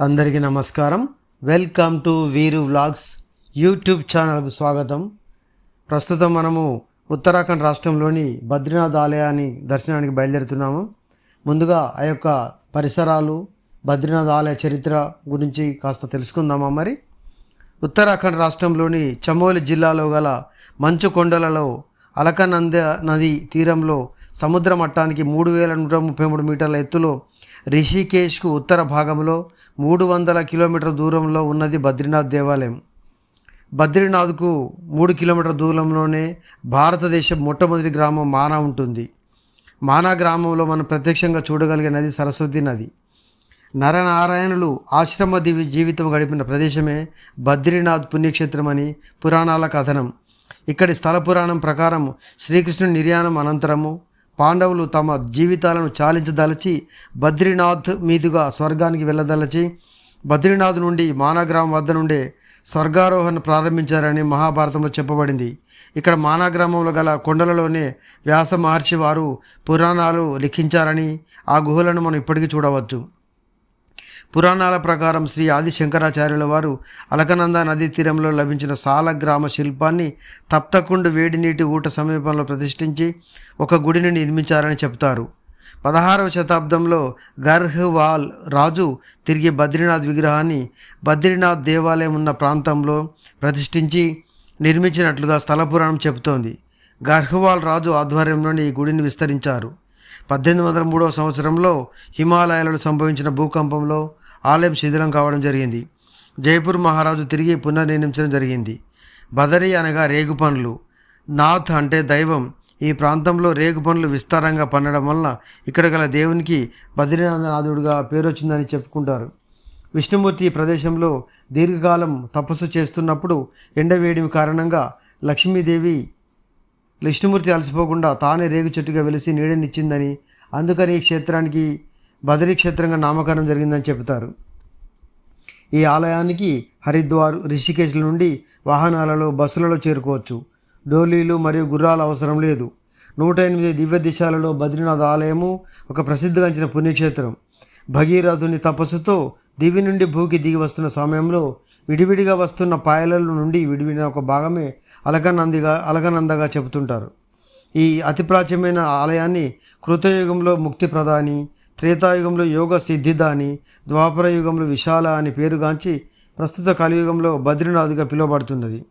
అందరికీ నమస్కారం. Welcome to Veeru vlogs YouTube ఛానల్కు స్వాగతం. ప్రస్తుతం మనము ఉత్తరాఖండ్ రాష్ట్రంలోని బద్రీనాథ్ ఆలయాన్ని దర్శనానికి బయలుదేరుతున్నాము. ముందుగా ఆ యొక్క పరిసరాలు బద్రీనాథ్ ఆలయ చరిత్ర గురించి కాస్త తెలుసుకుందామా మరి? ఉత్తరాఖండ్ రాష్ట్రంలోని చమోలి జిల్లాలో గల మంచు కొండలలో అలకనంద నది తీరంలో సముద్ర మట్టానికి మూడు వేల నూట ముప్పై మూడు మీటర్ల ఎత్తులో రిషికేశ్కు ఉత్తర భాగంలో మూడు వందల కిలోమీటర్ దూరంలో ఉన్నది బద్రీనాథ్ దేవాలయం. బద్రీనాథ్కు మూడు కిలోమీటర్ దూరంలోనే భారతదేశం మొట్టమొదటి గ్రామం మానా ఉంటుంది. మానా గ్రామంలో మనం ప్రత్యక్షంగా చూడగలిగే నది సరస్వతి నది. నరనారాయణులు ఆశ్రమ దివి జీవితం గడిపిన ప్రదేశమే బద్రీనాథ్ పుణ్యక్షేత్రం అని పురాణాల కథనం. ఇక్కడి స్థల పురాణం ప్రకారం శ్రీకృష్ణుని నిర్యాణం అనంతరము పాండవులు తమ జీవితాలను చాలించదలచి బద్రీనాథ్ మీదుగా స్వర్గానికి వెళ్ళదలచి బద్రీనాథ్ నుండి మానాగ్రామం వద్ద నుండే స్వర్గారోహణ ప్రారంభించారని మహాభారతంలో చెప్పబడింది. ఇక్కడ మానాగ్రామంలో గల కొండలలోనే వ్యాస మహర్షి వారు పురాణాలు లిఖించారని ఆ గుహలను మనం ఇప్పటికీ చూడవచ్చు. పురాణాల ప్రకారం శ్రీ ఆది శంకరాచార్యుల వారు అలకనంద నదీ తీరంలో లభించిన సాల గ్రామ శిల్పాన్ని తప్తకుండు వేడి నీటి ఊట సమీపంలో ప్రతిష్ఠించి ఒక గుడిని నిర్మించారని చెప్తారు పదహారవ శతాబ్దంలో గర్హ్వాల్ రాజు తిరిగి బద్రీనాథ్ విగ్రహాన్ని బద్రీనాథ్ దేవాలయం ఉన్న ప్రాంతంలో ప్రతిష్ఠించి నిర్మించినట్లుగా స్థల పురాణం చెబుతోంది. గర్హ్వాల్ రాజు ఆధ్వర్యంలోని ఈ గుడిని విస్తరించారు. పద్దెనిమిది వందల మూడవ సంవత్సరంలో హిమాలయాలలో సంభవించిన భూకంపంలో ఆలయం శిథిలం కావడం జరిగింది. జైపూర్ మహారాజు తిరిగి పునర్నిర్మించడం జరిగింది. బదరి అనగా రేగు పండ్లు. నాథ్ అంటే దైవం. ఈ ప్రాంతంలో రేగు పనులు విస్తారంగా పండడం వలన ఇక్కడ గల దేవునికి బద్రీనాథనాథుడుగా పేరు వచ్చిందని చెప్పుకుంటారు. విష్ణుమూర్తి ఈ ప్రదేశంలో దీర్ఘకాలం తపస్సు చేస్తున్నప్పుడు ఎండవేడిమి కారణంగా లక్ష్మీదేవి విష్ణుమూర్తి అలసిపోకుండా తానే రేగు చెట్టుగా వెలిసి నీడనిచ్చిందని అందుకని ఈ క్షేత్రానికి బదరీ క్షేత్రంగా నామకరణం జరిగిందని చెబుతారు. ఈ ఆలయానికి హరిద్వార్ రిషికేశ్ల నుండి వాహనాలలో బస్సులలో చేరుకోవచ్చు. డోలీలు మరియు గుర్రాల అవసరం లేదు. నూట ఎనిమిది దివ్య దిశాలలో బద్రీనాథ్ ఆలయము ఒక ప్రసిద్ధిగాంచిన పుణ్యక్షేత్రం. భగీరథుని తపస్సుతో దివి నుండి భూకి దిగి వస్తున్న సమయంలో విడివిడిగా వస్తున్న పాయల నుండి విడివిడిన ఒక భాగమే అలకనందిగా అలకనందగా చెబుతుంటారు. ఈ అతి ప్రాచీనమైన ఆలయాన్ని కృతయుగంలో ముక్తి ప్రధాని త్రేతాయుగంలో యోగ సిద్ధిదాని ద్వాపర యుగంలో విశాల అని పేరుగాంచి ప్రస్తుత కలియుగంలో బద్రీనాథ్గా పిలువబడుతున్నది.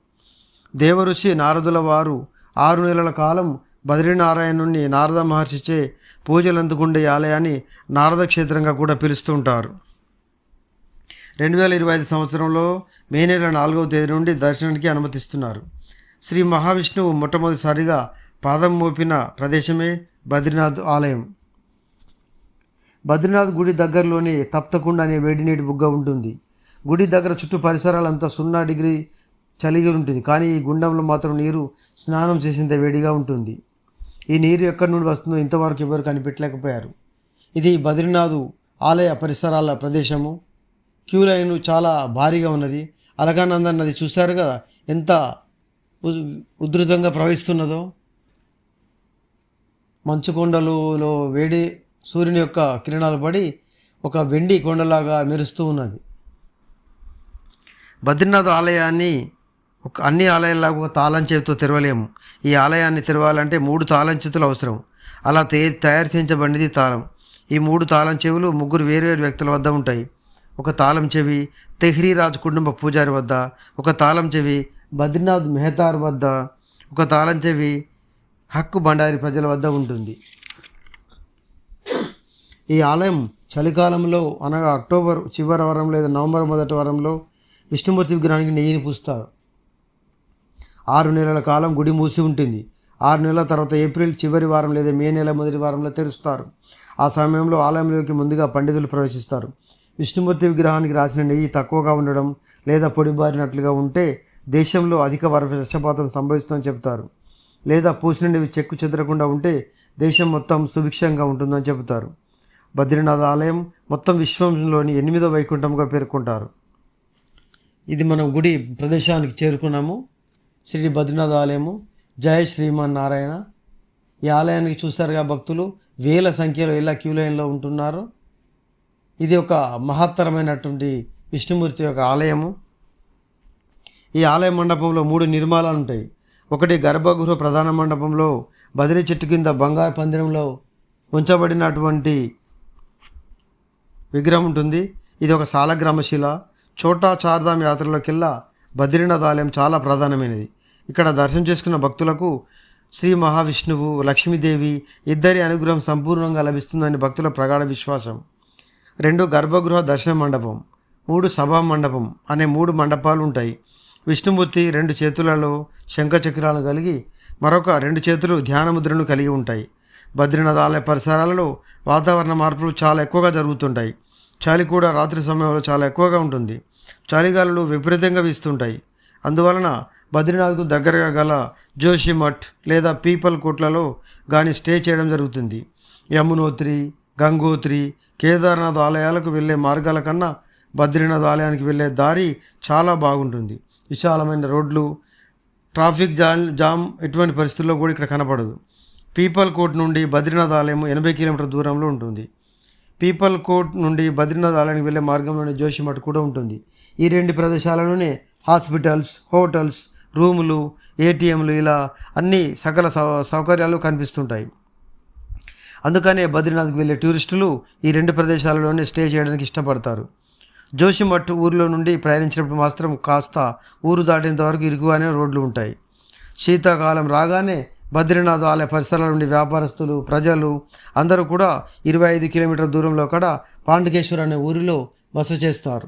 దేవఋషి నారదుల వారు ఆరు నెలల కాలం బద్రీనారాయణుణ్ణి నారద మహర్షిచే పూజలు అందుకుండే ఆలయాన్ని నారద క్షేత్రంగా కూడా పిలుస్తుంటారు. రెండు వేల ఇరవై ఐదు సంవత్సరంలో మే నెల నాలుగవ తేదీ నుండి దర్శనానికి అనుమతిస్తున్నారు. శ్రీ మహావిష్ణువు మొట్టమొదటిసారిగా పాదం మోపిన ప్రదేశమే బద్రీనాథ్ ఆలయం. బద్రీనాథ్ గుడి దగ్గరలోనే తప్తకుండ అనే వేడి నీటి బుగ్గ ఉంటుంది. గుడి దగ్గర చుట్టూ పరిసరాలంతా సున్నా డిగ్రీ చలిగి ఉంటుంది. కానీ ఈ గుండంలో మాత్రం నీరు స్నానం చేసేంత వేడిగా ఉంటుంది. ఈ నీరు ఎక్కడి నుండి వస్తుందో ఇంతవరకు ఎవరు కనిపెట్టలేకపోయారు. ఇది బద్రీనాథ్ ఆలయ పరిసరాల ప్రదేశము. క్యూ లైన్ చాలా భారీగా ఉన్నది. అలకానందన్ నది చూశారు కదా? ఎంత ఉ- ఉధృతంగా ప్రవహిస్తున్నదో. మంచుకొండలో వేడి సూర్యుని యొక్క కిరణాలు పడి ఒక వెండి కొండలాగా మెరుస్తూ ఉన్నది. బద్రీనాథ్ ఆలయాన్ని ఒక అన్ని ఆలయాలకు ఒక తాళం చేతితో తెరవలేము. ఈ ఆలయాన్ని తెరవాలంటే మూడు తాళం చేతులు అవసరం. అలా తే తయారు చేయించబడినది తాళం. ఈ మూడు తాళం చెవులు ముగ్గురు వేరువేరు వ్యక్తుల వద్ద ఉంటాయి. ఒక తాళం చెవి తెహ్రీ రాజ్ కుటుంబ పూజారి వద్ద ఒక తాళం చెవి బద్రీనాథ్ మెహతార్ వద్ద ఒక తాళం చెవి హక్కు బండారి ప్రజల వద్ద ఉంటుంది. ఈ ఆలయం చలికాలంలో అనగా అక్టోబర్ చివరి వారం లేదా నవంబర్ మొదటి వారంలో విష్ణుమూర్తి విగ్రహానికి నెయ్యిని పూస్తారు. ఆరు నెలల కాలం గుడి మూసి ఉంటుంది. ఆరు నెలల తర్వాత ఏప్రిల్ చివరి వారం లేదా మే నెల మొదటి వారంలో తెరుస్తారు. ఆ సమయంలో ఆలయంలోకి ముందుగా పండితులు ప్రవేశిస్తారు. విష్ణుమూర్తి విగ్రహానికి రాసిన నెయ్యి తక్కువగా ఉండడం లేదా పొడిబారినట్లుగా ఉంటే దేశంలో అధిక వర్షపాతం సంభవిస్తుందని చెబుతారు. లేదా పూసిన చెక్కు చెదరకుండా ఉంటే దేశం మొత్తం సుభిక్షంగా ఉంటుందని చెబుతారు. బద్రీనాథ్ ఆలయం మొత్తం విశ్వంలోని ఎనిమిదో వైకుంఠంగా పేర్కొంటారు. ఇది మనం గుడి ప్రదేశానికి చేరుకున్నాము. శ్రీ బద్రీనాథ్ ఆలయము. జయ శ్రీమాన్ నారాయణ ఈ ఆలయానికి చూస్తారుగా భక్తులు వేల సంఖ్యలో ఎలా క్యూ లైన్లో ఉంటున్నారు. ఇది ఒక మహత్తరమైనటువంటి విష్ణుమూర్తి యొక్క ఆలయము. ఈ ఆలయ మండపంలో మూడు నిర్మాణాలు ఉంటాయి. ఒకటి గర్భగృహ ప్రధాన మండపంలో బదిరి చెట్టు కింద బంగారు పందిరంలో ఉంచబడినటువంటి విగ్రహం ఉంటుంది. ఇది ఒక సాలగ్రామశిల. చోటా చార్ధామ్ యాత్రలోకెల్లా బద్రీనాథ్ ఆలయం చాలా ప్రధానమైనది. ఇక్కడ దర్శనం చేసుకున్న భక్తులకు శ్రీ మహావిష్ణువు లక్ష్మీదేవి ఇద్దరి అనుగ్రహం సంపూర్ణంగా లభిస్తుందని భక్తుల ప్రగాఢ విశ్వాసం. రెండు గర్భగృహ దర్శన మండపం మూడు సభా మండపం అనే మూడు మండపాలు ఉంటాయి. విష్ణుమూర్తి రెండు చేతులలో శంఖచక్రాలను కలిగి మరొక రెండు చేతులు ధ్యానముద్రను కలిగి ఉంటాయి. బద్రీనాథ్ ఆలయ పరిసరాలలో వాతావరణ మార్పులు చాలా ఎక్కువగా జరుగుతుంటాయి. చలి కూడా రాత్రి సమయంలో చాలా ఎక్కువగా ఉంటుంది. చలిగాలులు విపరీతంగా వీస్తుంటాయి. అందువలన బద్రీనాథ్కు దగ్గరగా గల జోషిమఠ్ లేదా పీపల్ కోట్లలో గాని స్టే చేయడం జరుగుతుంది. యమునోత్రి గంగోత్రి కేదార్నాథ్ ఆలయాలకు వెళ్ళే మార్గాల కన్నా బద్రీనాథ్ ఆలయానికి వెళ్ళే దారి చాలా బాగుంటుంది. విశాలమైన రోడ్లు ట్రాఫిక్ జామ్ జామ్ ఎటువంటి పరిస్థితుల్లో కూడా ఇక్కడ కనపడదు. పీపల్ కోట్ నుండి బద్రీనాథ్ ఆలయం ఎనభై కిలోమీటర్ దూరంలో ఉంటుంది. పీపల్ కోట్ నుండి బద్రీనాథ్ ఆలయానికి వెళ్ళే మార్గంలోనే జోషిమఠ్ కూడా ఉంటుంది. ఈ రెండు ప్రదేశాలలోనే హాస్పిటల్స్ హోటల్స్ రూములు ఏటీఎంలు ఇలా అన్ని సకల సౌ- సౌకర్యాలు కనిపిస్తుంటాయి. అందుకనే బద్రీనాథ్కి వెళ్ళే టూరిస్టులు ఈ రెండు ప్రదేశాలలోనే స్టే చేయడానికి ఇష్టపడతారు. జోషిమఠ్ ఊరిలో నుండి ప్రయాణించినప్పుడు మాత్రం కాస్త ఊరు దాటేంత వరకు ఇరుకుగానే రోడ్లు ఉంటాయి. శీతాకాలం రాగానే బద్రీనాథ్ ఆలయ పరిసరాల నుండి వ్యాపారస్తులు ప్రజలు అందరూ కూడా ఇరవై ఐదు కిలోమీటర్ల దూరంలో కూడా పాండకేశ్వర్ అనే ఊరిలో బస చేస్తారు.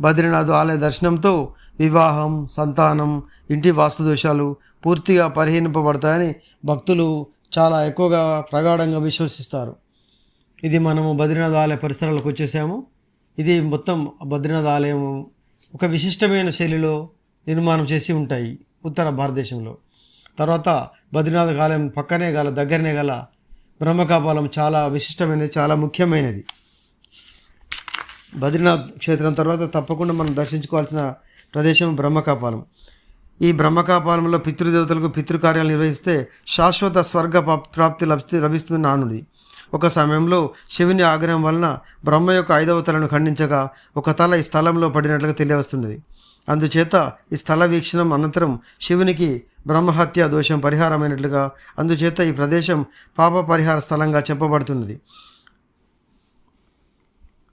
బద్రీనాథ్ ఆలయ దర్శనంతో వివాహం సంతానం ఇంటి వాస్తు దోషాలు పూర్తిగా పరిహీనింపబడతాయని భక్తులు చాలా ఎక్కువగా ప్రగాఢంగా విశ్వసిస్తారు. ఇది మనము బద్రీనాథ్ ఆలయ పరిసరాలకు వచ్చేసాము. ఇది మొత్తం బద్రీనాథ్ ఆలయం ఒక విశిష్టమైన శైలిలో నిర్మాణం చేసి ఉంటాయి ఉత్తర భారతదేశంలో. తర్వాత బద్రీనాథ్ ఆలయం పక్కనే గల దగ్గరనే గల బ్రహ్మకాపాలం చాలా విశిష్టమైనది చాలా ముఖ్యమైనది. బద్రీనాథ్ క్షేత్రం తర్వాత తప్పకుండా మనం దర్శించుకోవాల్సిన ప్రదేశం బ్రహ్మకాపాలం. ఈ బ్రహ్మకాపాలంలో పితృదేవతలకు పితృకార్యాలు నిర్వహిస్తే శాశ్వత స్వర్గ ప్రాప్తి లభిస్తు లభిస్తుంది నానుడి ఒక సమయంలో శివుని ఆగ్రహం వలన బ్రహ్మ యొక్క ఐదవ తలను ఖండించగా ఒక తల ఈ స్థలంలో పడినట్లుగా తెలియవస్తున్నది. అందుచేత ఈ స్థల వీక్షణం అనంతరం శివునికి బ్రహ్మహత్య దోషం పరిహారమైనట్లుగా అందుచేత ఈ ప్రదేశం పాప పరిహార స్థలంగా చెప్పబడుతున్నది.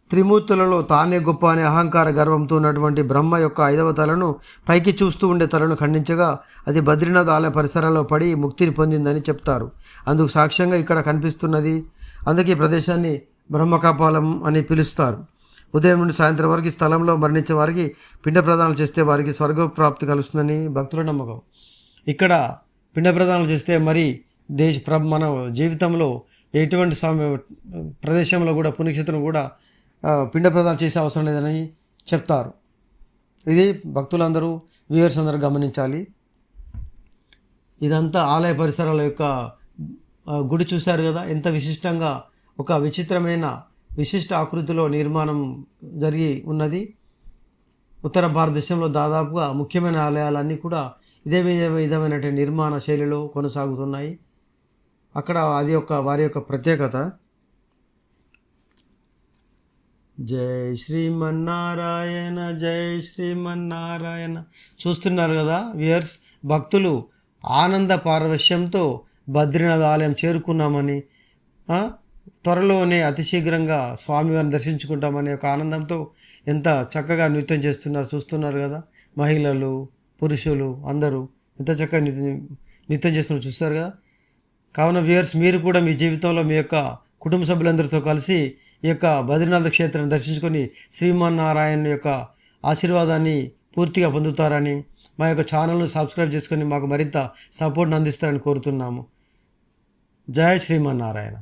త్రిమూర్తులలో తానే గొప్ప అనే అహంకార గర్వంతో ఉన్నటువంటి బ్రహ్మ యొక్క ఐదవ తలను పైకి చూస్తూ ఉండే తలను ఖండించగా అది బద్రీనాథ్ ఆలయ పరిసరాల్లో పడి ముక్తిని పొందిందని చెప్తారు. అందుకు సాక్ష్యంగా ఇక్కడ కనిపిస్తున్నది. అందుకే ఈ ప్రదేశాన్ని బ్రహ్మకాపాలం అని పిలుస్తారు. ఉదయం నుండి సాయంత్రం వరకు ఈ స్థలంలో మరణించే వారికి పిండ ప్రదానాలు చేస్తే వారికి స్వర్గ ప్రాప్తి కలుస్తుందని భక్తుల నమ్మకం. ఇక్కడ పిండ ప్రదానాలు చేస్తే మరి దేశ ప్ర మన జీవితంలో ఎటువంటి సమయ ప్రదేశంలో కూడా పుణ్యక్షేత్రం కూడా పిండ ప్రదానం చేసే అవసరం లేదని చెప్తారు. ఇది భక్తులందరూ వ్యూవర్స్ అందరూ గమనించాలి. ఇదంతా ఆలయ పరిసరాల యొక్క గుడి చూశారు కదా? ఎంత విశిష్టంగా ఒక విచిత్రమైన విశిష్ట ఆకృతిలో నిర్మాణం జరిగి ఉన్నది. ఉత్తర భారతదేశంలో దాదాపుగా ముఖ్యమైన ఆలయాలన్నీ కూడా ఇదే విధమైనటువంటి నిర్మాణ శైలిలో కొనసాగుతున్నాయి. అక్కడ అది ఒక వారి యొక్క ప్రత్యేకత. జై శ్రీమన్నారాయణ జై శ్రీమన్నారాయణ. చూస్తున్నారు కదా వియర్స్ భక్తులు ఆనంద పారవశ్యంతో బద్రీనాథ్ ఆలయం చేరుకున్నామని. త్వరలోనే అతి శీఘ్రంగా స్వామివారిని దర్శించుకుంటామనే ఒక ఆనందంతో ఎంత చక్కగా నృత్యం చేస్తున్నారు చూస్తున్నారు కదా? మహిళలు పురుషులు అందరూ ఎంత చక్కగా నృత్యం నృత్యం చేస్తున్నారు చూస్తారు కదా? కావున వ్యూయర్స్ మీరు కూడా మీ జీవితంలో మీ యొక్క కుటుంబ సభ్యులందరితో కలిసి ఈ యొక్క బద్రీనాథ క్షేత్రాన్ని దర్శించుకొని శ్రీమన్నారాయణ యొక్క ఆశీర్వాదాన్ని పూర్తిగా పొందుతారని మా యొక్క ఛానల్ను సబ్స్క్రైబ్ చేసుకొని మాకు మరింత సపోర్ట్ను అందిస్తారని కోరుతున్నాము. జయ శ్రీమన్నారాయణ.